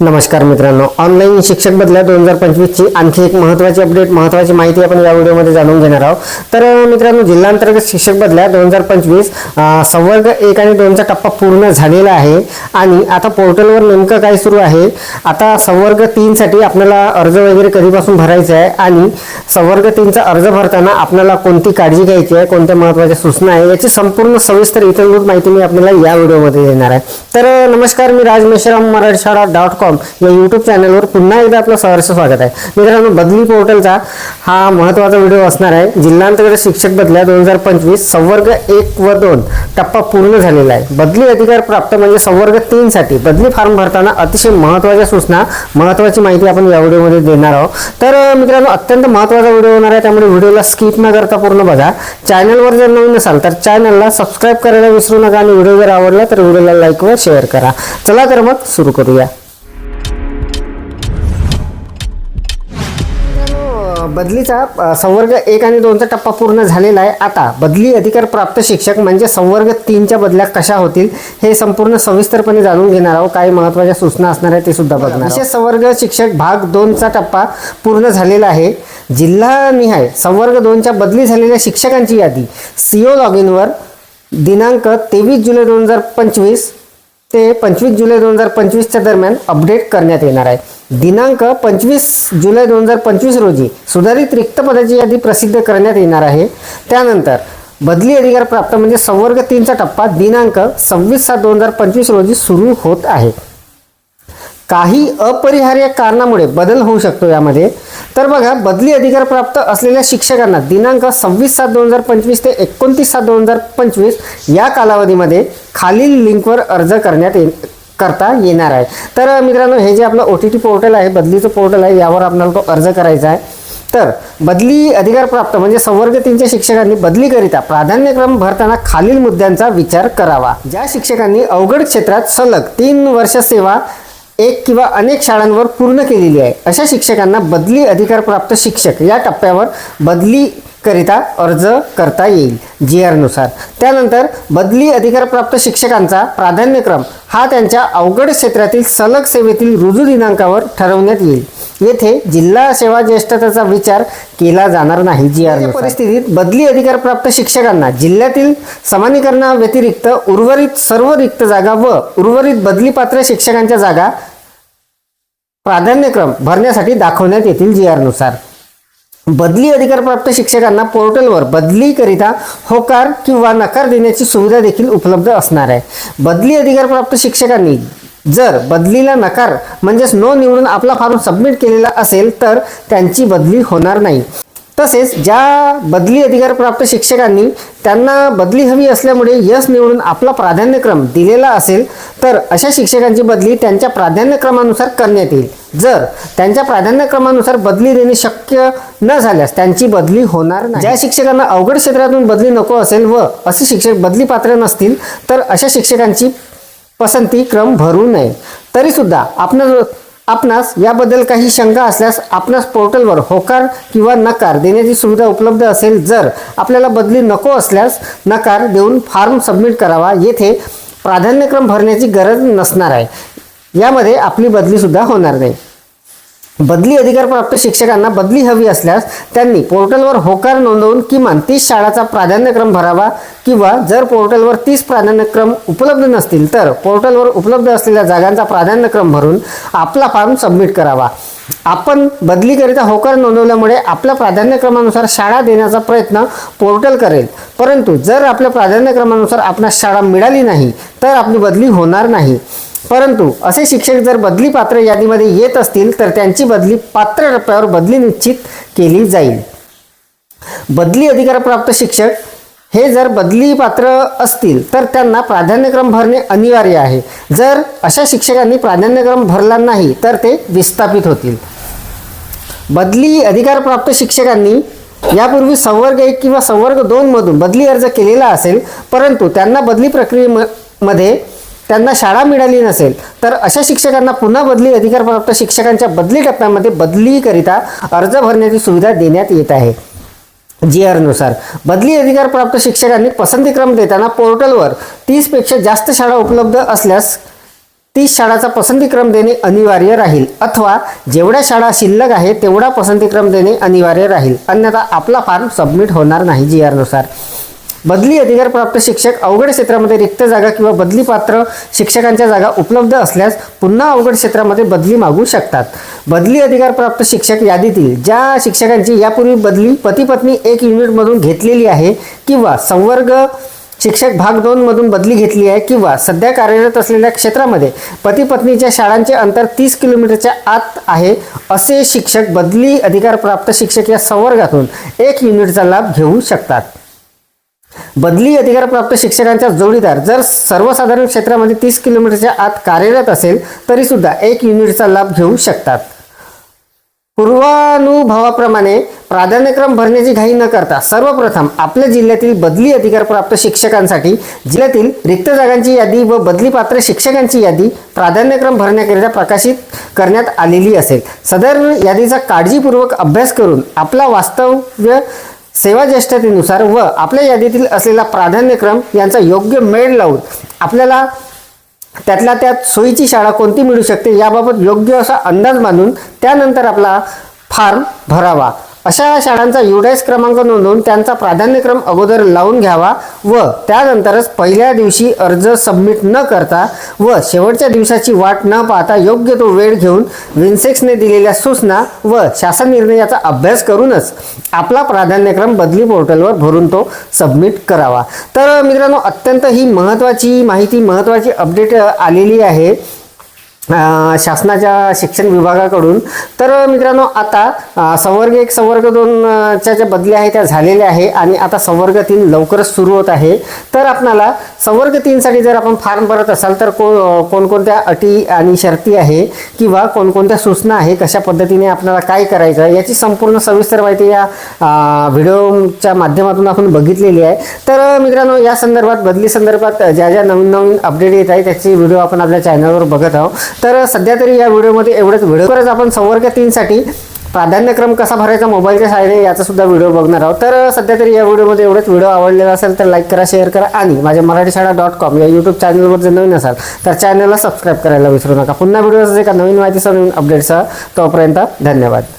नमस्कार मित्रांनो. ऑनलाईन शिक्षक बदल्या दोन हजार पंचवीसची आणखी एक महत्त्वाची अपडेट महत्त्वाची माहिती आपण या व्हिडिओमध्ये जाणून घेणार आहोत. तर मित्रांनो जिल्हांतर्गत शिक्षक बदल्या दोन हजार पंचवीस संवर्ग एक आणि दोनचा टप्पा पूर्ण झालेला आहे. आणि आता पोर्टलवर नेमकं काय सुरू आहे? आता संवर्ग तीनसाठी आपल्याला अर्ज वगैरे कधीपासून भरायचा आहे? आणि संवर्ग तीनचा अर्ज भरताना आपल्याला कोणती काळजी घ्यायची आहे? कोणत्या महत्त्वाच्या सूचना आहे याची संपूर्ण सविस्तर इतरभूत माहिती मी आपल्याला या व्हिडिओमध्ये देणार आहे. तर नमस्कार मी राज मेश्राम मराठी डॉट कॉम या यूट्यूब चॅनलवर पुन्हा एकदा आपलं सहर्ष स्वागत आहे. मित्रांनो बदली पोर्टलचा हा महत्त्वाचा व्हिडिओ असणार आहे. जिल्हांतर्गत शिक्षक बदल्या दोन हजार पंचवीस संवर्ग एक व दोन टप्पा पूर्ण झालेला आहे. बदली अधिकार प्राप्त म्हणजे संवर्ग तीन साठी बदली फॉर्म भरताना अतिशय महत्त्वाच्या सूचना महत्त्वाची माहिती आपण या व्हिडिओमध्ये देणार आहोत. तर मित्रांनो अत्यंत महत्त्वाचा व्हिडिओ होणार आहे. त्यामुळे व्हिडिओला स्किप न करता पूर्ण बघा. चॅनलवर जर नवीन असाल तर चॅनलला सबस्क्राईब करायला विसरू नका आणि व्हिडिओ जर आवडला तर व्हिडिओला लाईक व शेअर करा. चला तर मग सुरू करूया. बदलीचा संवर्ग एक आणि दोनचा टप्पा पूर्ण झालेला आहे आता. बदली अधिकार प्राप्त शिक्षक म्हणजे संवर्ग तीनच्या बदल्या कशा होतील हे संपूर्ण सविस्तरपणे जाणून घेणार आहोत. काही महत्त्वाच्या सूचना असणार आहे ते सुद्धा बघणार विशेष संवर्ग शिक्षक भाग दोनचा टप्पा पूर्ण झालेला आहे. जिल्हानिहाय संवर्ग दोनच्या बदली झालेल्या शिक्षकांची यादी. सीओ लॉग इनवर दिनांक तेवीस जुलै दोन हजार पंचवीस ते पंचवीस जुलै दोन हजार पंचवीसच्या दरम्यान अपडेट करण्यात येणार आहे. दिनांक पंचवीस जुलै दोन हजार पंचवीस रोजी सुधारित रिक्त पदाची यादी प्रसिद्ध करण्यात येणार आहे. त्यानंतर बदली अधिकार प्राप्त म्हणजे संवर्ग तीनचा टप्पा दिनांक सव्वीस सात दोन हजार पंचवीस रोजी सुरू होत आहे. काही अपरिहार्य कारणामुळे बदल होऊ शकतो यामध्ये. तर बघा बदली अधिकार प्राप्त असलेल्या शिक्षकांना दिनांक सव्वीस सात दोन हजार पंचवीस ते एकोणतीस सात दोन हजार पंचवीस या कालावधीमध्ये खालील लिंकवर अर्ज करण्यात ये करता येणार आहे. तर मित्रांनो हे जे आपलं ओ टी टी पोर्टल आहे बदलीचं पोर्टल आहे यावर आपल्याला तो अर्ज करायचा आहे. तर बदली अधिकार प्राप्त म्हणजे संवर्ग तीनच्या शिक्षकांनी बदलीकरिता प्राधान्यक्रम भरताना खालील मुद्द्यांचा विचार करावा. ज्या शिक्षकांनी अवघड क्षेत्रात सलग तीन वर्ष सेवा एक किंवा अनेक शाळांवर पूर्ण केलेली आहे. अशा शिक्षकांना बदली अधिकार प्राप्त शिक्षक या टप्प्यावर बदली करिता अर्ज करता येईल जी आरनुसार त्यानंतर बदली अधिकारप्राप्त शिक्षकांचा प्राधान्यक्रम हा त्यांच्या अवघड क्षेत्रातील सलग सेवेतील रुजू दिनांकावर ठरवण्यात येईल. येथे जिल्हा सेवा ज्येष्ठतेचा विचार केला जाणार नाही जी आर परिस्थितीत बदली अधिकारप्राप्त शिक्षकांना जिल्ह्यातील समानीकरणाव्यतिरिक्त उर्वरित सर्व रिक्त जागा व उर्वरित बदली पात्र शिक्षकांच्या जागा प्राधान्यक्रम भरण्यासाठी दाखवण्यात येतील जी आरनुसार बदली अधिकारप्राप्त शिक्षकांना पोर्टलवर बदलीकरिता होकार किंवा नकार देण्याची सुविधा देखील उपलब्ध असणार आहे. बदली अधिकारप्राप्त शिक्षकांनी जर बदलीला नकार म्हणजेच नो निवडून आपला फॉर्म सबमिट केलेला असेल तर त्यांची बदली होणार नाही. तसेच ज्या बदली अधिकारप्राप्त शिक्षकांनी त्यांना बदली हवी असल्यामुळे यश निवडून आपला प्राधान्यक्रम दिलेला असेल तर अशा शिक्षकांची बदली त्यांच्या प्राधान्यक्रमानुसार करण्यात येईल. जर त्यांच्या प्राधान्यक्रमानुसार बदली देणे शक्य न झाल्यास त्यांची बदली होणार नाही. ज्या शिक्षकांना अवघड क्षेत्रातून बदली नको असेल व असे शिक्षक बदली पात्र नसतील तर अशा शिक्षकांची पसंती क्रम भरू नये. तरीसुद्धा आपण आपणास याबद्दल काही शंका असल्यास आपणास पोर्टलवर होकार किंवा नकार देण्याची सुविधा उपलब्ध असेल जर आपल्याला बदली नको असल्यास नकार देऊन फॉर्म सबमिट करावा. येथे प्राधान्यक्रम भरण्याची गरज नसणार आहे. यामध्ये आपली बदलीसुद्धा होणार नाही. बदली अधिकारप्राप्त शिक्षकांना बदली हवी असल्यास त्यांनी पोर्टलवर होकार नोंदवून किमान तीस शाळाचा प्राधान्यक्रम भरावा किंवा जर पोर्टलवर तीस प्राधान्यक्रम उपलब्ध नसतील तर पोर्टलवर उपलब्ध असलेल्या जागांचा प्राधान्यक्रम भरून आपला फॉर्म सबमिट करावा. आपण बदलीकरिता होकार नोंदवल्यामुळे आपल्या प्राधान्यक्रमानुसार शाळा देण्याचा प्रयत्न पोर्टल करेल. परंतु जर आपल्या प्राधान्यक्रमानुसार आपणास शाळा मिळाली नाही तर आपली बदली होणार नाही. परंतु असे शिक्षक जर बदली पात्र यादीमध्ये येत असतील तर त्यांची बदली पात्र टप्प्यावर बदली निश्चित केली जाईल. बदली अधिकारप्राप्त शिक्षक हे जर बदली पात्र असतील तर त्यांना प्राधान्यक्रम भरणे अनिवार्य आहे. जर अशा शिक्षकांनी प्राधान्यक्रम भरला नाही तर ते विस्थापित होतील. बदली अधिकारप्राप्त शिक्षकांनी यापूर्वी संवर्ग एक किंवा संवर्ग दोनमधून बदली अर्ज केलेला असेल परंतु त्यांना बदली प्रक्रियेमध्ये त्यांना शाळा मिळाली नसेल तर अशा शिक्षकांना पुन्हा बदली अधिकारप्राप्त शिक्षकांच्या बदली टप्प्यामध्ये बदलीकरिता अर्ज भरण्याची सुविधा देण्यात येत आहे. जी आरनुसार बदली अधिकार प्राप्त शिक्षकांनी पसंतीक्रम देताना पोर्टलवर तीसपेक्षा जास्त शाळा उपलब्ध असल्यास तीस शाळाचा पसंतीक्रम देणे अनिवार्य राहील अथवा जेवढ्या शाळा शिल्लक आहे तेवढा पसंतीक्रम देणे अनिवार्य राहील अन्यथा आपला फॉर्म सबमिट होणार नाही जी आरनुसार बदली अधिकार प्राप्त शिक्षक अवघड क्षेत्रामध्ये रिक्त जागा किंवा बदली पात्र शिक्षकांच्या जागा उपलब्ध असल्यास पुन्हा अवघड क्षेत्रामध्ये बदली मागू शकतात. बदली अधिकार प्राप्त शिक्षक यादीतील ज्या शिक्षकांची यापूर्वी बदली पती पत्नी एक युनिटमधून घेतलेली आहे किंवा संवर्ग शिक्षक भाग दोन मधून बदली घेतली आहे किंवा सध्या कार्यरत असलेल्या क्षेत्रामध्ये पती पत्नीच्या शाळांचे अंतर तीस किलोमीटरच्या आत आहे असे शिक्षक बदली अधिकार प्राप्त शिक्षक या संवर्गातून एक युनिटचा लाभ घेऊ शकतात. बदली अधिकारप्राप्त शिक्षकांचा जोडीदार जर सर्वसाधारण क्षेत्रामध्ये तीस किलोमीटरच्या आत कार्यरत असेल तरी सुद्धा एक युनिटचा लाभ घेऊ शकतात. पूर्वानुभवाप्रमाणे प्राधान्यक्रम भरण्याची घाई न करता सर्वप्रथम आपल्या जिल्ह्यातील बदली अधिकारप्राप्त शिक्षकांसाठी जिल्ह्यातील रिक्त जागांची यादी व बदली पात्र शिक्षकांची यादी प्राधान्यक्रम भरण्याकरिता प्रकाशित करण्यात आलेली असेल. सदर यादीचा काळजीपूर्वक अभ्यास करून आपला वास्तव्य सेवा ज्येष्ठतेनुसार व आपल्या यादीतील असलेला प्राधान्यक्रम यांचा योग्य मेळ लावून आपल्याला त्यातल्या त्यात सोयीची शाळा कोणती मिळू शकते याबाबत योग्य असा अंदाज बांधून त्यानंतर आपला फॉर्म भरावा. अशा शाळांचा युडायस क्रमांक नोंदवून त्यांचा प्राधान्यक्रम अगोदर लावून घ्यावा व त्यानंतरच पहिल्या दिवशी अर्ज सबमिट न करता व शेवटच्या दिवसाची वाट न पाहता योग्य तो वेळ घेऊन विन्सेक्सने दिलेल्या सूचना व शासन निर्णयाचा अभ्यास करूनच आपला प्राधान्यक्रम बदली पोर्टलवर भरून तो सबमिट करावा. तर मित्रांनो अत्यंत ही महत्त्वाची माहिती महत्त्वाची अपडेट आलेली आहे. शासनाच्या शिक्षण विभागाकडून. तर मित्रांनो आता संवर्ग एक संवर्ग दोनच्या ज्या बदल्या आहेत त्या झालेल्या आहे आणि आता संवर्ग तीन लवकरच सुरू होत आहे. तर आपणाला संवर्ग तीनसाठी जर आपण फॉर्म भरत असाल तर को कोणकोणत्या अटी आणि शर्ती आहे किंवा कोणकोणत्या सूचना आहे कशा पद्धतीने आपल्याला काय करायचं आहे याची संपूर्ण सविस्तर माहिती या व्हिडिओच्या माध्यमातून आपण बघितलेली आहे. तर तर मित्रांनो या संदर्भात बदली संदर्भात ज्या ज्या नवीन नवीन अपडेट येत आहे त्याची व्हिडिओ आपण आपल्या चॅनलवर बघत आहोत. तर सध्या तरी या व्हिडिओमध्ये एवढंच व्हिडिओवरच आपण संवर्ग तीनसाठी प्राधान्यक्रम कसा भरायचा मोबाईलच्या साहाय्याने याचा सुद्धा व्हिडिओ बघणार आहोत. तर सध्या तरी या व्हिडिओमध्ये एवढंच व्हिडिओ आवडलेला असेल तर लाईक करा शेअर करा आणि माझ्या मराठी शाळा डॉट कॉम या यूट्यूब चॅनलवर जर नवीन असाल तर चॅनलला सबस्क्राईब करायला विसरू नका. पुन्हा व्हिडिओ एका नवीन माहितीसह नवीन अपडेटसह तोपर्यंत धन्यवाद.